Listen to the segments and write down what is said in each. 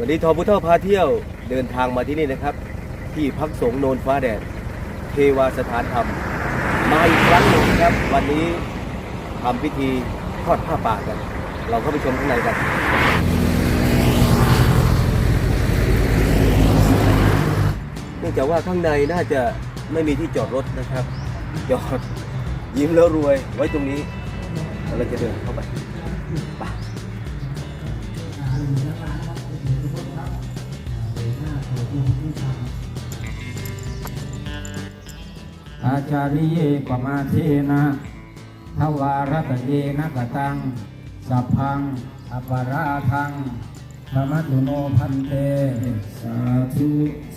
วันนี้ทอพุท่าพาเที่ยวเดินทางมาที่นี่นะครับ ที่พักสงโนนฟ้าแดดเทวาสถานธรรม มาอีกครั้งหนึ่งครับ วันนี้ทำพิธีทอดผ้าป่ากัน เราเข้าไปชมข้างในกันเนื่องจากว่าข้างในน่าจะไม่มีที่จอดรถนะครับจอดยิ้มแล้วรวยไว้ตรงนี้เราจะเดินเข้าไปไป จาริเยปมาเทนะทวารตเยนะกตัง สัพพังอปราทังธรรมตุโนพันเต สาธุ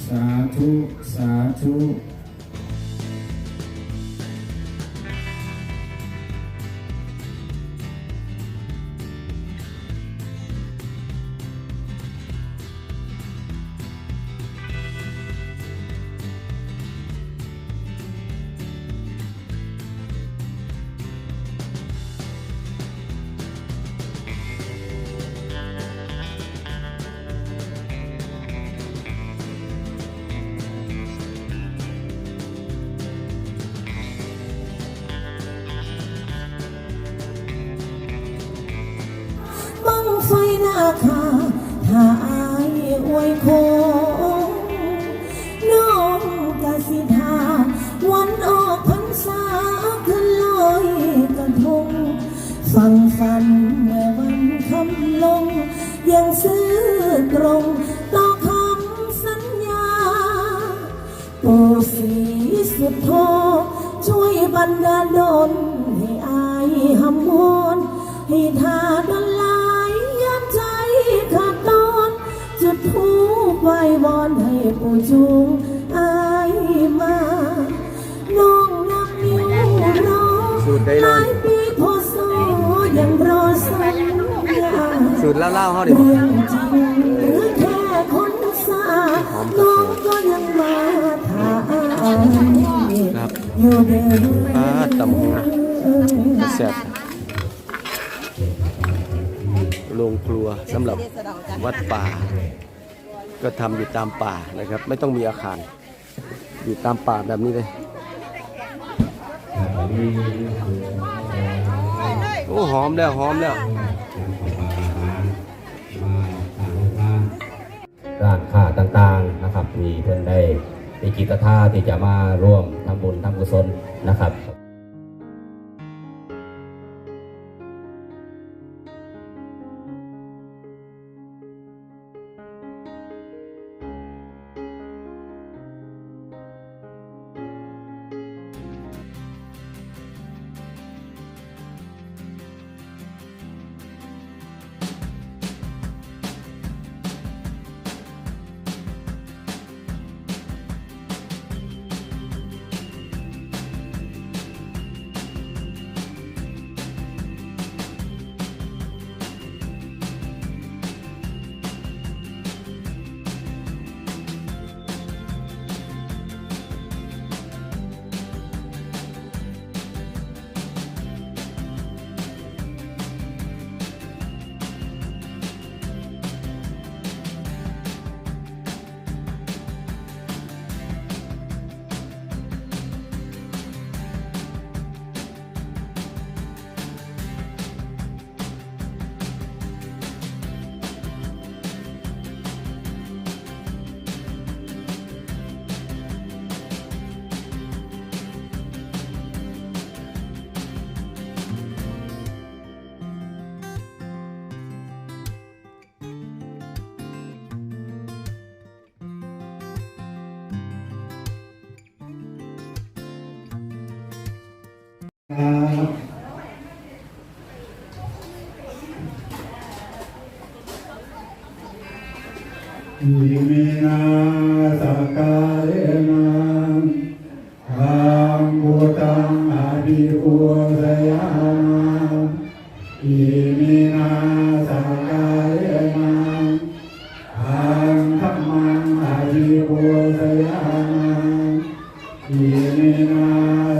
สาธุ สาธุ คาถ้าอายอวยโคงน้องกะสิทาวันออกพรรษาขึ้นลอยกระทงฟังฝันเมื่อวันคำลง ยังซื่อตรงต่อคำสัญญาปู่ศรีสุดโทช่วยบันดาลดลให้อายหำมวนให้ทาด จูงอายมาน้องนับนิ้วรอหลายปีพอโซยังรอสัญญาสูตรเล่าๆเขาดิเรื่องจริงหรือแค่คนสาน้องก็ยังมาถามครับอยู่เดิมป้าตำหูแซ่บโรงครัวสำหรับวัดป่า ก็ทำอยู่ตามป่านะครับ ไม่ต้องมีอาคาร อยู่ตามป่าแบบนี้เลยโอ้หอมแล้วหอมแล้วร้านค้าต่างๆนะครับที่เพื่อนได้มีจิตท่าที่จะมาร่วมทำบุญทำกุศลนะครับ อิมินาสกาเลนะธังพุตังอภิปุสยามาอิมินาสกาเลนะธังธัมมังอภิปุสยามาอิมินา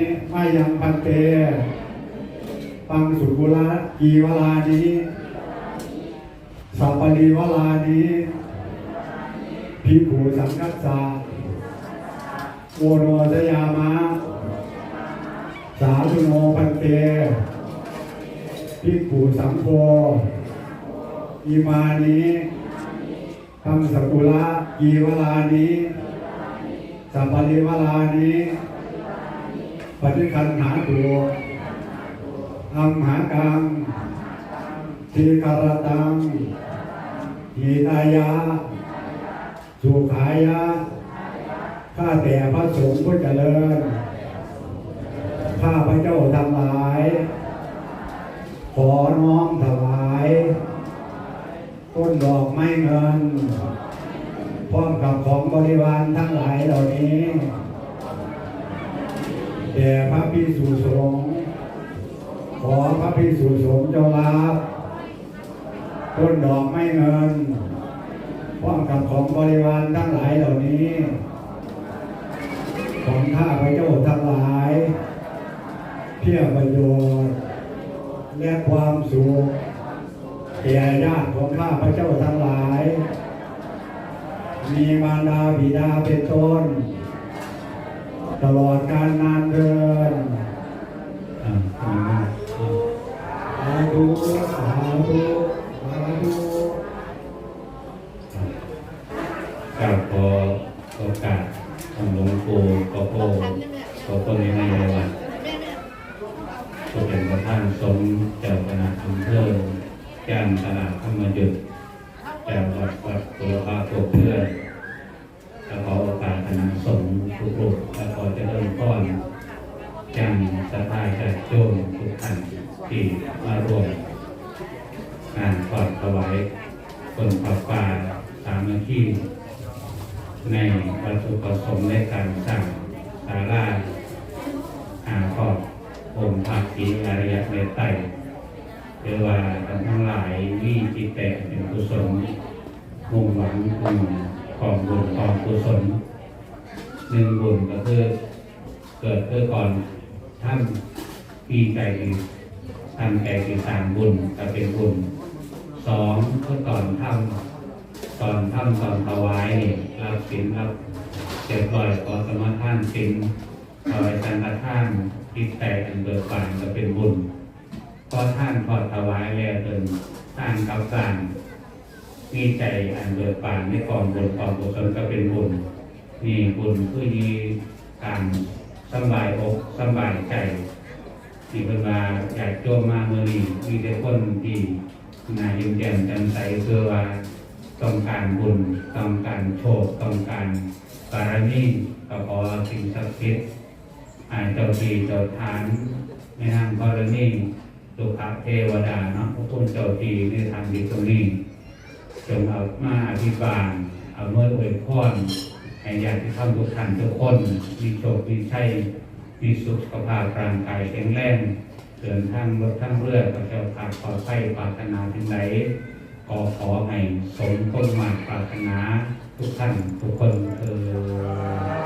มานิมายังพันเตปังสุกุละกีวลานี้สัพพลีวลานี้พิขูสังคัสสะโอโนสยามะ สาธุโนปันเตพิขูสังโฆอิมานิตังสกุละกีวลานี้สัพพลีวลานี้ ปฏิคันหาตุอัมหากังทีคารตังหิตายะสุขายะ ข้าแต่พระสงฆ์ผู้เจริญ ข้าพระเจ้าทั้งหลาย ขอน้อมถวาย ต้นดอกไม้เงิน พร้อมกับของบริวารทั้งหลายเหล่านี้ ด่พระพิสุสงฆ์ขอพระพิสุสงฆ์จงรับต้นดอกไม้เงินพร้อมกับของบริวารทั้งหลายเหล่านี้ ของข้าพระเจ้าทั้งหลาย เพื่อประโยชน์ และความสุขแก่ญาติของข้าพระเจ้าทั้งหลาย มีมารดาบิดาเป็นต้น ตลอดการนานเดินอ่าอ่าอ่าสาธุสาธุสาธุกราบขอโอกาสทำหลวงปู่ขอโพขอคนในในวันก็เป็นประธานสมเจ้าคณะอำเภอแก้มตลาดธรรมยุทธเจ้าวัดวัดตัวบาตัวเพื่อนและขอโอกาสคณะสงฆ์ทุกรูปและขอ อเจริญพรยังสะพายจาก โยมทุกท่านที่มาร่วมงานทอดถวายคนปลาปลาสามัคคีในวัตถุประสงค์ในการสร้างศาลาหาครอบองค์พระศีอริยเมตไตรหรือว่าท่านทั้งหลายมีจิตแต่เป็นกุศลมุ่งหวังคุณของบุญของกุศลหนึ่งบุญก็คือเกิดเพื่อก่อนท่าน ปีใจดีทำใจดีสร้างบุญก็เป็นบุญสองเพื่อก่อนทำตอนทำตอนถวายนี่รับสินรับเจ็บร้อยขอสมาทานสินถวายสังฆทานคิดแต่อันเบิกบานก็เป็นบุญพอท่านพอถวายแล้วจนท่านกับการมีใจอันเบิกบานในกองบุญกองกุศลก็เป็นบุญนี่บุญคือมีการสบายอกสบายใจ ที่เป็นว่าอยากโจมมาเมื่อนี้มีแต่คนที่นายยิ้มแย้มแจ่มใสเพื่อว่าต้องการบุญต้องการโชคต้องการบารมีก็ขอสิ่งศักดิ์สิทธิ์เจ้าที่เจ้าทานในทางบารมีสุขเทวดาเนาะพระคุณเจ้าที่ในทางดีตรงนี้จงเอามาอภิบาลเอาเมื่ออวยพรให้ญาติธรรมทุกท่านทุกคนมีโชคมีชัย มีสุขภาพร่างกายแข็งแรงเกินทางลดทางเรือก็จะเจ้านปลอดภัยปรารถนาทั้งไหนก็ขอให้สมคนมาปรารถนาทุกท่านทุกคนเออ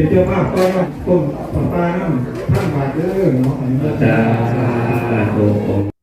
เป็นเจ้าภาพก็ต้องต้นปลาน้ำท่านบาทเด้อเนาะอันนี้สาธุ